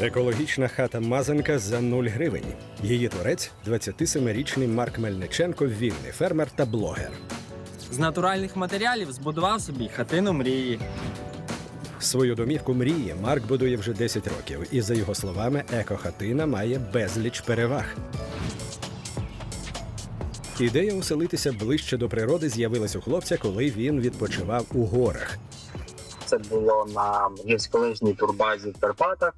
Екологічна хата Мазанка за 0 гривень. Її творець 27-річний Марк Мельниченко, вільний фермер та блогер. З натуральних матеріалів збудував собі хатину мрії. Свою домівку мрії Марк будує вже 10 років, і за його словами, екохатина має безліч переваг. Ідея оселитися ближче до природи з'явилась у хлопця, коли він відпочивав у горах. Це було на гірськолижній турбазі в Карпатах.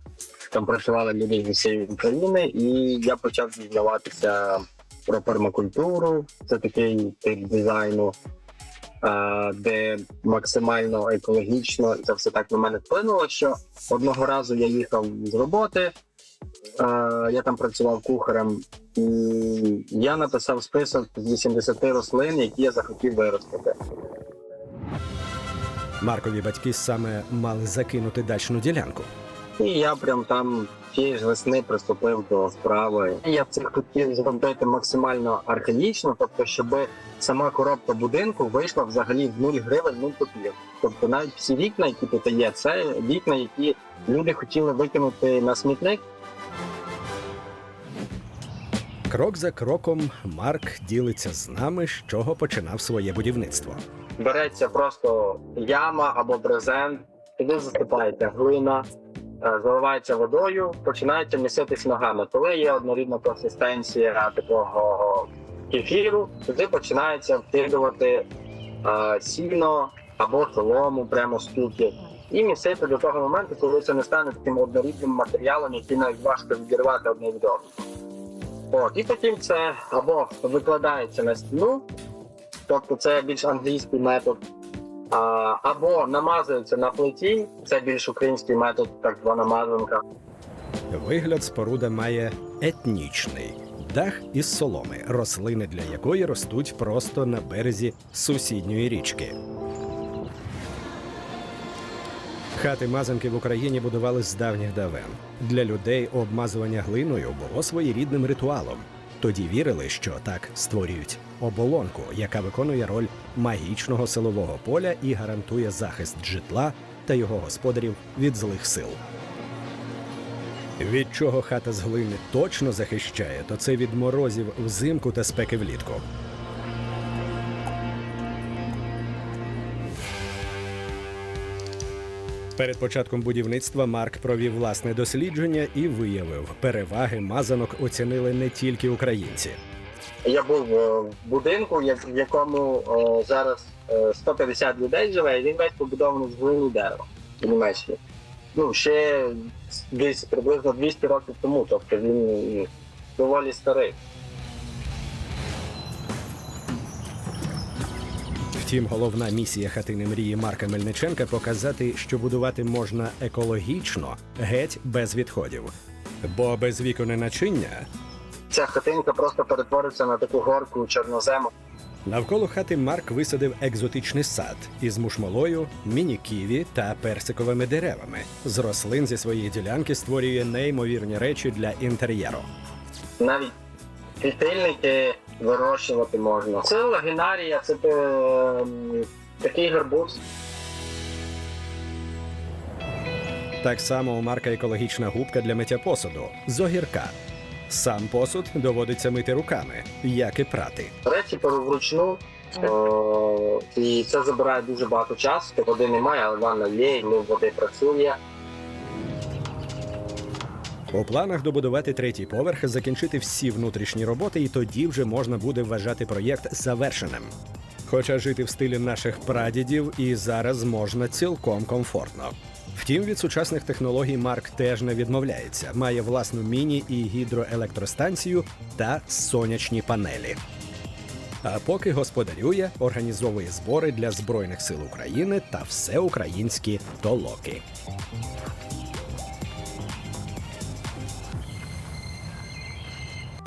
Там працювали люди з усієї України, і я почав дізнаватися про пермакультуру. Це такий тип дизайну, е, де максимально екологічно це все так на мене вплинуло. Що одного разу я їхав з роботи, е, я там працював кухарем, і я написав список з 80 рослин, які я захотів виростити. Маркові батьки саме мали закинути дачну ділянку. І я прям там тієї ж весни приступив до справи. Я це хотів зробити максимально архаїчно, тобто, щоб сама коробка будинку вийшла взагалі в 0 гривень 0 копійок. Тобто навіть всі вікна, які тут є, це вікна, які люди хотіли викинути на смітник. Крок за кроком Марк ділиться з нами, з чого починав своє будівництво. Береться просто яма або брезент, туди засипається глина, заливається водою, починається міситись ногами. Коли є однорідна консистенція такого кефіру, туди починається вкидувати е, сіно або солому прямо з тюків. І місити до того моменту, коли це не стане таким однорідним матеріалом, який навіть важко відірвати одне від одного. І потім це або викладається на стіну, тобто це більш англійський метод, або намазується на плиті, це більш український метод, так звана мазанка. Вигляд споруда має етнічний дах із соломи, рослини для якої ростуть просто на березі сусідньої річки. Хати мазанки в Україні будували з давніх давен. Для людей обмазування глиною було своєрідним ритуалом. Тоді вірили, що так створюють оболонку, яка виконує роль магічного силового поля і гарантує захист житла та його господарів від злих сил. Від чого хата з глини точно захищає, то це від морозів взимку та спеки влітку. Перед початком будівництва Марк провів власне дослідження і виявив, переваги мазанок оцінили не тільки українці. Я був е, в будинку, в якому е, зараз е, 150 людей живе, і він весь побудований з глини дерева в Німеччині. Ну, ще десь приблизно 200 років тому, тобто він доволі старий. Втім, головна місія хатини мрії Марка Мельниченка показати, що будувати можна екологічно, геть без відходів. Бо без вікон і начиння Ця хатинка просто перетвориться на таку горку чорнозему. Навколо хати Марк висадив екзотичний сад із мушмолою, міні-ківі та персиковими деревами. З рослин зі своєї ділянки створює неймовірні речі для інтер'єру. Навіть світильники вирощувати можна. Це лагінарія, це е, такий гарбуз. Так само у Марка екологічна губка для миття посуду з огірка. Сам посуд доводиться мити руками, як і прати. Речі перу вручну. Е, і це забирає дуже багато часу. Води немає, але ванна є, і ну, води працює. У планах добудувати третій поверх, закінчити всі внутрішні роботи, і тоді вже можна буде вважати проєкт завершеним. Хоча жити в стилі наших прадідів і зараз можна цілком комфортно. Втім, від сучасних технологій Марк теж не відмовляється. Має власну міні і гідроелектростанцію та сонячні панелі. А поки господарює, організовує збори для Збройних сил України та всеукраїнські толоки.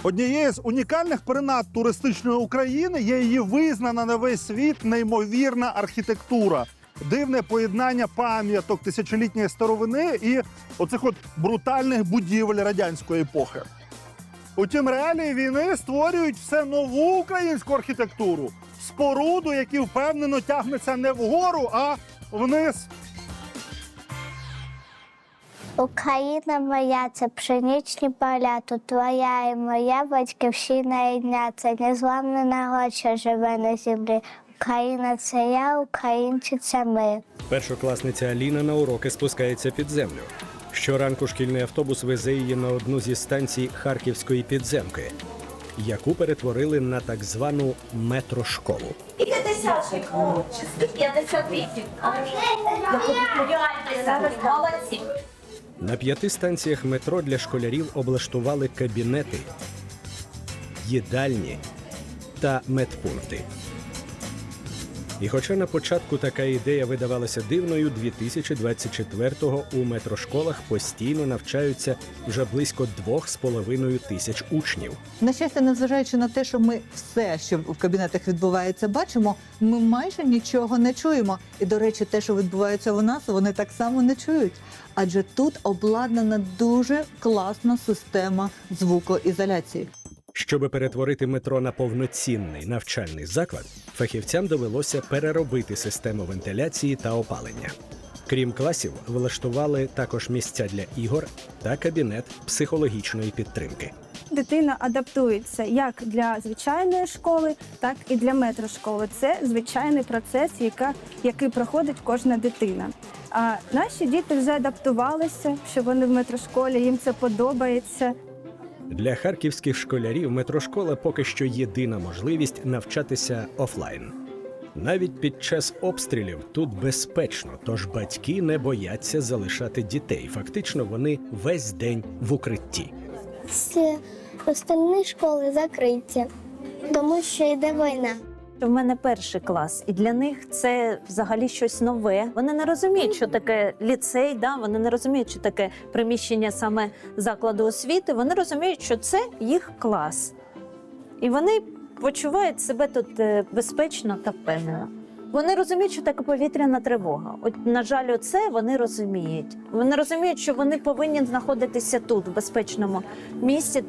Однією з унікальних принад туристичної України є її визнана на весь світ неймовірна архітектура. Дивне поєднання пам'яток тисячолітньої старовини і оцих от брутальних будівель радянської епохи. Утім, реалії війни створюють все нову українську архітектуру, споруду, які впевнено тягнеться не вгору, а вниз. Україна моя, це пшеничні поля, тут твоя і моя батьківщина і дня. Це незламний народ, що живе на землі. Україна це я, українці це ми. Першокласниця Аліна на уроки спускається під землю. Щоранку шкільний автобус везе її на одну зі станцій Харківської підземки, яку перетворили на так звану метрошколу. І 50 58. Зараз молодці. На п'яти станціях метро для школярів облаштували кабінети, їдальні та медпункти. І хоча на початку така ідея видавалася дивною, 2024-го у метрошколах постійно навчаються вже близько 2,5 тисяч учнів. На щастя, незважаючи на те, що ми все, що в кабінетах відбувається, бачимо, ми майже нічого не чуємо. І, до речі, те, що відбувається у нас, вони так само не чують. Адже тут обладнана дуже класна система звукоізоляції. Щоби перетворити метро на повноцінний навчальний заклад, фахівцям довелося переробити систему вентиляції та опалення. Крім класів, влаштували також місця для ігор та кабінет психологічної підтримки. Дитина адаптується як для звичайної школи, так і для метрошколи. Це звичайний процес, яка, який проходить кожна дитина. А наші діти вже адаптувалися, що вони в метрошколі, їм це подобається. Для харківських школярів метрошкола поки що єдина можливість навчатися офлайн. Навіть під час обстрілів тут безпечно, тож батьки не бояться залишати дітей. Фактично, вони весь день в укритті. Всі остальні школи закриті, тому що йде війна. В мене перший клас, і для них це взагалі щось нове. Вони не розуміють, що таке ліцей, да? вони не розуміють, що таке приміщення саме закладу освіти. Вони розуміють, що це їх клас. І вони почувають себе тут е, безпечно та впевнено. Вони розуміють, що таке повітряна тривога. От, на жаль, оце вони розуміють. Вони розуміють, що вони повинні знаходитися тут, в безпечному місці,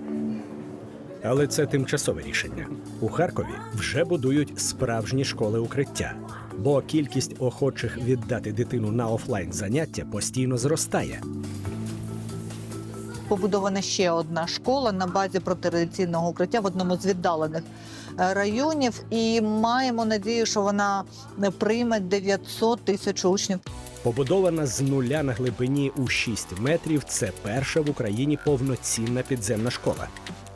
Але це тимчасове рішення. У Харкові вже будують справжні школи укриття, бо кількість охочих віддати дитину на офлайн заняття постійно зростає. Побудована ще одна школа на базі протирадіаційного укриття в одному з віддалених е, районів, і маємо надію, що вона прийме 900 тисяч учнів. Побудована з нуля на глибині у 6 метрів. Це перша в Україні повноцінна підземна школа.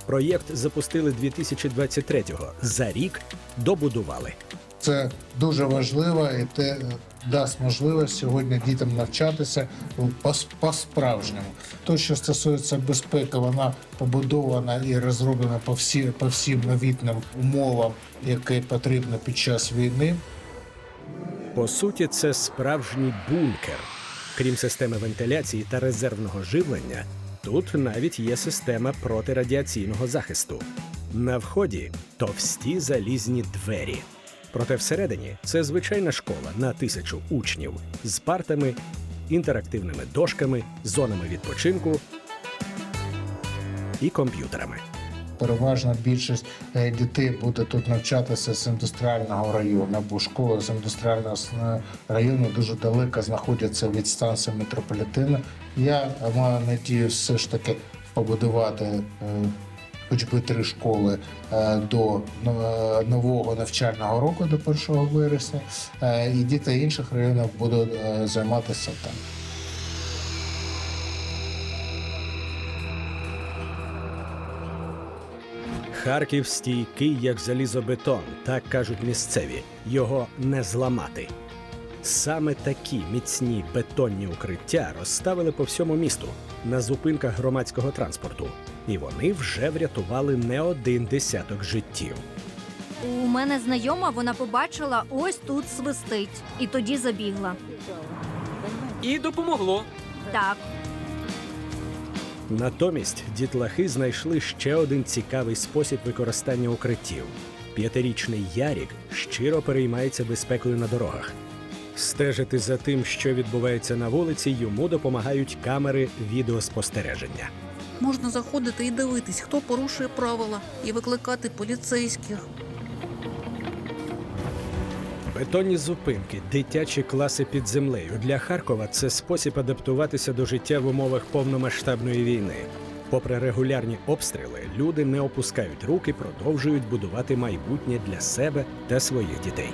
Проєкт запустили 2023-го. За рік добудували. Це дуже важливо і те е, дасть можливість сьогодні дітям навчатися по- по-справжньому. То, що стосується безпеки, вона побудована і розроблена по, всі, по всім новітним умовам, які потрібні під час війни. По суті, це справжній бункер. Крім системи вентиляції та резервного живлення, тут навіть є система протирадіаційного захисту. На вході товсті залізні двері. Проте всередині це звичайна школа на тисячу учнів з партами, інтерактивними дошками, зонами відпочинку і комп'ютерами. Переважна більшість е, дітей буде тут навчатися з індустріального району, бо школи з індустріального с- району дуже далеко знаходяться від станції метрополітену. Я маю надію все ж таки побудувати е, хоч би три школи е, до е, нового навчального року, до 1 вересня, е, і діти інших районів будуть е, займатися там. Харків стійкий, як залізобетон, так кажуть місцеві. Його не зламати. Саме такі міцні бетонні укриття розставили по всьому місту на зупинках громадського транспорту, і вони вже врятували не один десяток життів. У мене знайома, вона побачила ось тут свистить, і тоді забігла. І допомогло. Так, Натомість дітлахи знайшли ще один цікавий спосіб використання укриттів. П'ятирічний Ярік щиро переймається безпекою на дорогах. Стежити за тим, що відбувається на вулиці, йому допомагають камери відеоспостереження. Можна заходити і дивитись, хто порушує правила, і викликати поліцейських. Бетонні зупинки, дитячі класи під землею для Харкова це спосіб адаптуватися до життя в умовах повномасштабної війни. Попри регулярні обстріли, люди не опускають руки, продовжують будувати майбутнє для себе та своїх дітей.